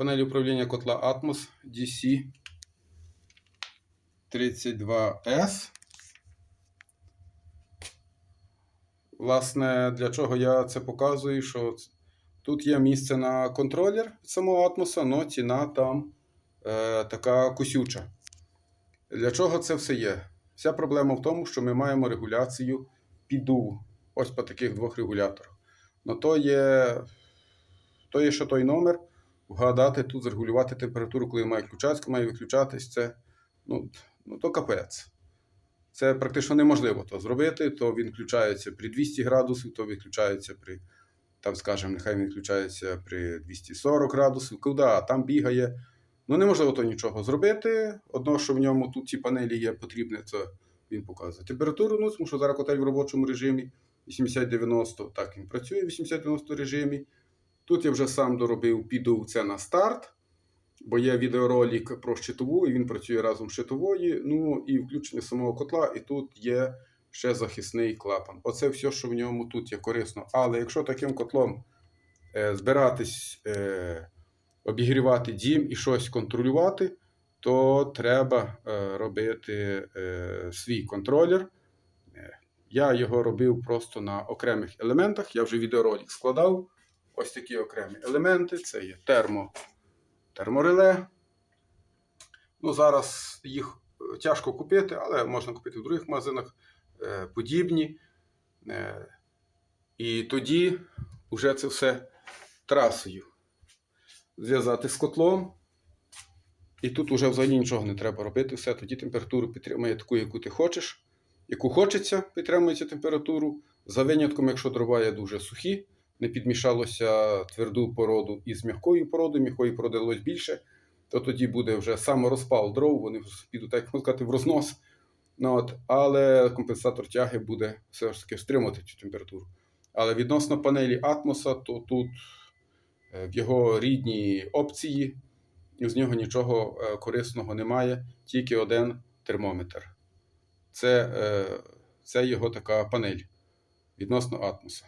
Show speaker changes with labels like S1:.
S1: Панель управління котла Atmos DC 32S. Власне, для чого я це показую? Що тут є місце на контролер самого атмоса, але ціна там е, така кусюча. Для чого це все є? Вся проблема в тому, що ми маємо регуляцію піду. Ось по таких двох регуляторах. Ну, то є, то є ще той номер. Вгадати тут, зрегулювати температуру, коли має включатися, має виключатись, це ну, ну, то капець. Це практично неможливо то зробити. То він включається при 200 градусів, то відключається при, там, скажімо, нехай він включається при 240 градусів. Куди? Там бігає. Ну, неможливо то нічого зробити. Одно, що в ньому тут ці панелі є потрібне, це він показує. Температуру, ну, тому що зараз котель в робочому режимі 80-90, так він працює в 80-90 режимі. Тут я вже сам доробив, піду це на старт, бо є відеоролик про щитову, і він працює разом з щитовою. Ну і включення самого котла, і тут є ще захисний клапан. Оце все, що в ньому тут є корисно. Але якщо таким котлом е, збиратись, е, обігрівати дім і щось контролювати, то треба е, робити е, свій контролер. Е, Я його робив просто на окремих елементах. Я вже відеоролик складав. Ось такі окремі елементи. Це є термо, термореле. Ну, зараз їх е, тяжко купити, але можна купити в других магазинах е, подібні. Е, і тоді вже це все трасою зв'язати з котлом. І тут вже взагалі нічого не треба робити. Все, тоді температуру підтримує таку, яку ти хочеш. Яку хочеться, підтримується температуру. За винятком, якщо дрова є дуже сухі, не підмішалося тверду породу із м'якою породою, м'якої породи далось більше, то тоді буде вже саморозпал дров, вони підуть, так можна сказати, в рознос. Ну, от, але компенсатор тяги буде все ж таки стримувати цю температуру. Але відносно панелі атмоса, то тут е, в його рідній опції з нього нічого е, корисного немає, тільки один термометр. Це, е, це його така панель відносно атмоса.